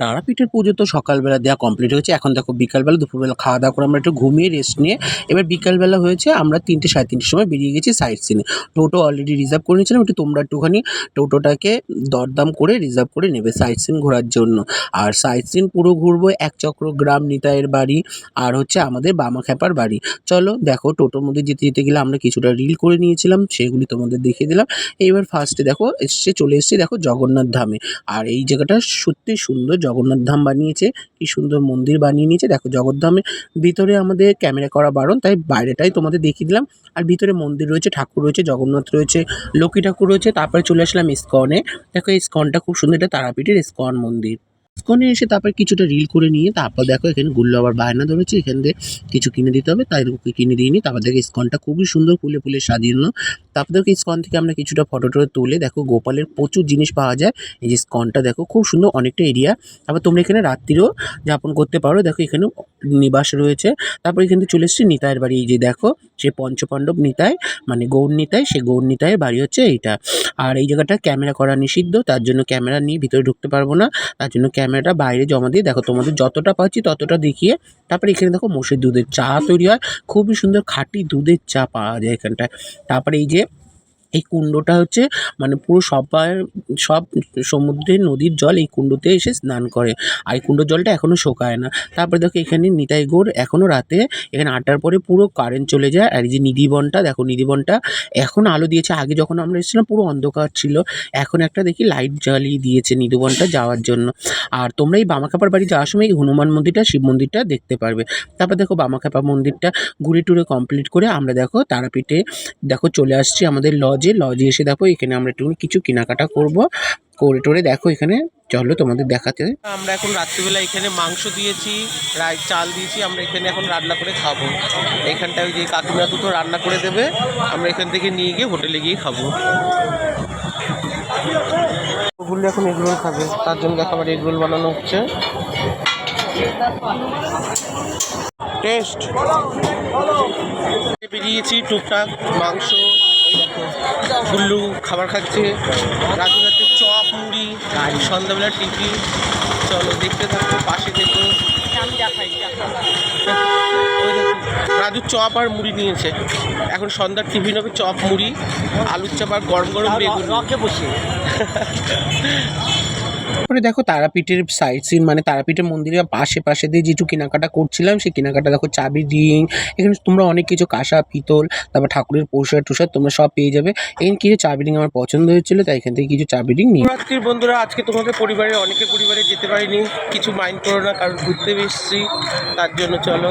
তারাপীঠের পুজো তো সকালবেলা দেওয়া কমপ্লিট হয়েছে। এখন দেখো বিকালবেলা, দুপুরবেলা খাওয়া দাওয়া করে আমরা একটু ঘুমিয়ে রেস্ট নিয়ে এবার বিকালবেলা হয়েছে, আমরা তিনটে সাড়ে তিনটের সময় বেরিয়ে গেছি সাইট সিনে টোটো অলরেডি রিজার্ভ করে নিয়েছিলাম, একটু তোমরা একটুখানি টোটোটাকে দরদাম করে রিজার্ভ করে নেবে সাইট সিন ঘোরার জন্য। আর সাইট সিন পুরো ঘুরবো এক চক্র গ্রাম নিতাইয়ের বাড়ি আর হচ্ছে আমাদের বামা খ্যাপার বাড়ি। চলো দেখো টোটোর মধ্যে যেতে যেতে গেলে আমরা কিছুটা রিল করে নিয়েছিলাম, সেগুলি তোমাদের দেখিয়ে দিলাম। এইবার ফার্স্টে দেখো, এসছে, চলে এসছে, দেখো জগন্নাথ ধামে। আর এই জায়গাটা সত্যি সুন্দর জগন্নাথ ধাম বানিয়েছে, কি সুন্দর মন্দির বানিয়ে নিয়েছে। দেখো জগদ্ধামের ভিতরে আমাদের ক্যামেরা করা বারণ, তাই বাইরেটাই তোমাদের দেখিয়ে দিলাম। আর ভিতরে মন্দির রয়েছে, ঠাকুর রয়েছে, জগন্নাথ রয়েছে, লক্ষ্মী ঠাকুর রয়েছে, তারপরে চলে আসলাম ইস্কনে। দেখো ইস্কনটা খুব সুন্দর, এটা তারাপীঠের ইস্কন মন্দির। ইস্কনে এসে তারপর কিছুটা রিল করে নিয়ে, তারপর দেখো এখানে গুল্লো আবার বায়না ধরেছে, এখান থেকে কিছু কিনে দিতে হবে, তাই কিনে দিইনি। তারপর দেখো ইস্কনটা খুবই সুন্দর, ফুলে ফুলে সাজিয়ে তারপর দেখো ইস্কন থেকে আমরা কিছুটা ফটো টটো তুলে দেখো গোপালের প্রচুর জিনিস পাওয়া যায়। এই যে স্কনটা দেখো খুব সুন্দর অনেকটা এরিয়া তারপর তোমরা এখানে রাত্রিরও যাপন করতে পারো। দেখো এখানে নিবাস রয়েছে। তারপর এখান চলে এসেছি নিতাইয়ের বাড়ি। এই যে দেখো সে পঞ্চপাণ্ডব নিতাই মানে গৌর নিতাই, সে গৌর নিতাইয়ের বাড়ি হচ্ছে এইটা। আর এই জায়গাটা ক্যামেরা করা নিষিদ্ধ। তার জন্য ক্যামেরা নিয়ে ভিতরে ঢুকতে পারব না। তার জন্য ক্যামেরাটা বাইরে জমা দিয়ে দেখো তোমাদের যতটা পাচ্ছি ততটা দেখিয়ে তারপরে এখানে দেখো মোষের দুধের চা তৈরি হয়। খুবই সুন্দর খাঁটি দুধের চা পাওয়া যায় এখানটায়। তারপরে এই যে এই কুণ্ডটা হচ্ছে মানে পুরো সবার, সব সমুদ্রের নদীর জল এই কুণ্ডতে এসে স্নান করে। আর এই কুণ্ডর জলটা এখনও শোকায় না। তারপরে দেখো এখানে নিতাই গৌড় এখনও রাতে, এখানে আটটার পরে পুরো কারেন্ট চলে যায়। আর এই যে নিধিবনটা দেখো নিধিবনটা এখন আলো দিয়েছে। আগে যখন আমরা এসেছিলাম পুরো অন্ধকার ছিল। এখন একটা দেখি লাইট জ্বালিয়ে দিয়েছে নিধিবনটা যাওয়ার জন্য। আর তোমরা এই বামাখ্যাপার বাড়ি যাওয়ার সময় এই হনুমান মন্দিরটা, শিব মন্দিরটা দেখতে পারবে। তারপর দেখো বামাখ্যাপা মন্দিরটা ঘুরে টুরে কমপ্লিট করে আমরা দেখো তারাপীঠে দেখো চলে আসছি আমাদের লজে লজে লজে এসে দেখো, এখানে আমরা একটু কিছু কেনাকাটা করব। করে টোরে দেখো, এখানে চলো তোমাদের দেখাতে। আমরা এখন রাত্রিবেলা এখানে মাংস দিয়েছি রাই চাল দিয়েছি, আমরা এখানে এখন রান্না করে খাব। এখানটায় ওই যে কাকিমা দুটো রান্না করে দেবে, আমরা এখান থেকে নিয়ে গিয়ে হোটেলে গিয়ে খাব। ওগুলো এখন এগরোল খাবে, তার জন্য দেখো আবার এগরোল বানানো হচ্ছে। টেস্ট বেরিয়েছি টুকটাক মাংস। গুল্লু খাবার খাচ্ছে রাতে রাতে চপ মুড়ি সন্ধ্যাবেলা টিভি চলো দেখতে থাকো পাশে দেখো, রাজু চপ আর মুড়ি নিয়েছে। এখন সন্ধ্যার টিফিন হবে চপ মুড়ি আলুর চপ আর গরম গরম বেগুন। বসে। তারপরে দেখো তারাপীঠের সাইড সিন মানে তারাপীঠের মন্দিরের পাশে পাশে দিয়ে যেটু কেনাকাটা করছিলাম, সেই কেনাকাটা দেখো চাবি রিং এখানে তোমরা অনেক কিছু, কাঁসা, পিতল, তারপর ঠাকুরের পোশাক টোশাক তোমরা সব পেয়ে যাবে। এখানে কিছু চাবি রিং আমার পছন্দ হয়েছিল, তাই এখান থেকে কিছু চাবি রিং নিই রাত্রির বন্ধুরা, আজকে তোমাদের পরিবারের অনেকে পরিবারে যেতে পারিনি, কিছু মাইন্ড করো না, কারণ ঘুরতে এসেছি, তার জন্য চলো,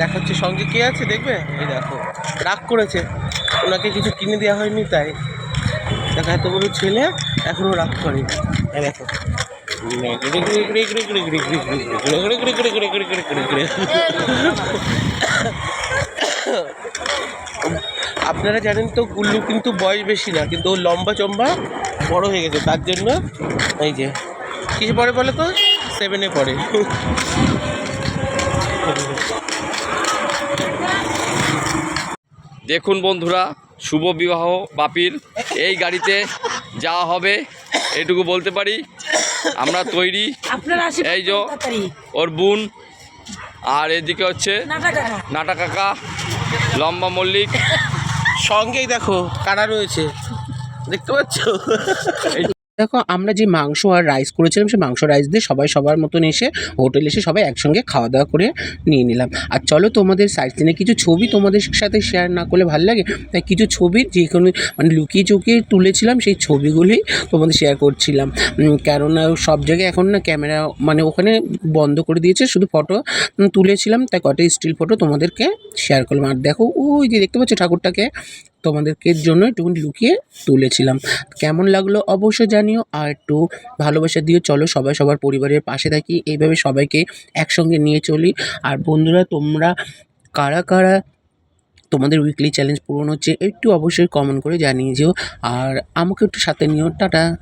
দেখাচ্ছে সঙ্গে কে আছে, দেখবে? এই দেখো, রাগ করেছে, ওনাকে কিছু কিনে দেওয়া হয়নি, তাই। দেখো এত বড় ছেলে এখনও রাগ এই দেখো। আপনারা জানেন তো গুল্লু কিন্তু বয়স বেশি না, কিন্তু লম্বা চম্বা বড় হয়ে গেছে, তার জন্য এই যে কিছু পরে বলে তো? সেভেনে পড়ে। দেখুন বন্ধুরা, শুভ বিবাহ বাপির, এই গাড়িতে যাওয়া হবে, এটুকু বলতে পারি। আমরা তৈরি। এই যে ওর বোন। আর এদিকে হচ্ছে নাটা নাটা কাকা লম্বা মল্লিক। সঙ্গেই দেখো কারা রয়েছে। দেখতে পাচ্ছ? দেখো, আমরা যে মাংস আর রাইস করেছিলাম, সেই মাংস রাইস দিয়ে সবাই সবার মতন এসে হোটেলে এসে সবাই একসঙ্গে খাওয়া দাওয়া করে নিয়ে নিলাম। আর চলো, তোমাদের সাইড সিনে কিছু ছবি তোমাদের সাথে শেয়ার না করলে ভালো লাগে। তাই কিছু ছবি যে কোনো মানে লুকিয়ে চুকিয়ে তুলেছিলাম, সেই ছবিগুলি তোমাদের শেয়ার করছিলাম। কেননা সব জায়গায় এখন না ক্যামেরা মানে ওখানে বন্ধ করে দিয়েছে, শুধু ফটো তুলেছিলাম। তাই কটা স্টিল ফটো তোমাদেরকে শেয়ার করলাম। আর দেখো, ওই যে দেখতে পাচ্ছ ঠাকুরটাকে? তোমাদেরকে জন্য একটু লুকিয়ে তুলেছিলাম। কেমন লাগল অবশ্যই জানিও। আর একটু ভালোবাসা দিও। চলো সবাই সবার পরিবারের পাশে থাকি। এইভাবে সবাইকে একসঙ্গে নিয়ে চলি। আর বন্ধুরা, তোমরা কারা কারা তোমাদের উইকলি চ্যালেঞ্জ পূরণ হচ্ছে, একটু অবশ্যই কমেন্ট করে জানিয়ে যেও। আর আমাকে একটু সাথে নিও। টাটা।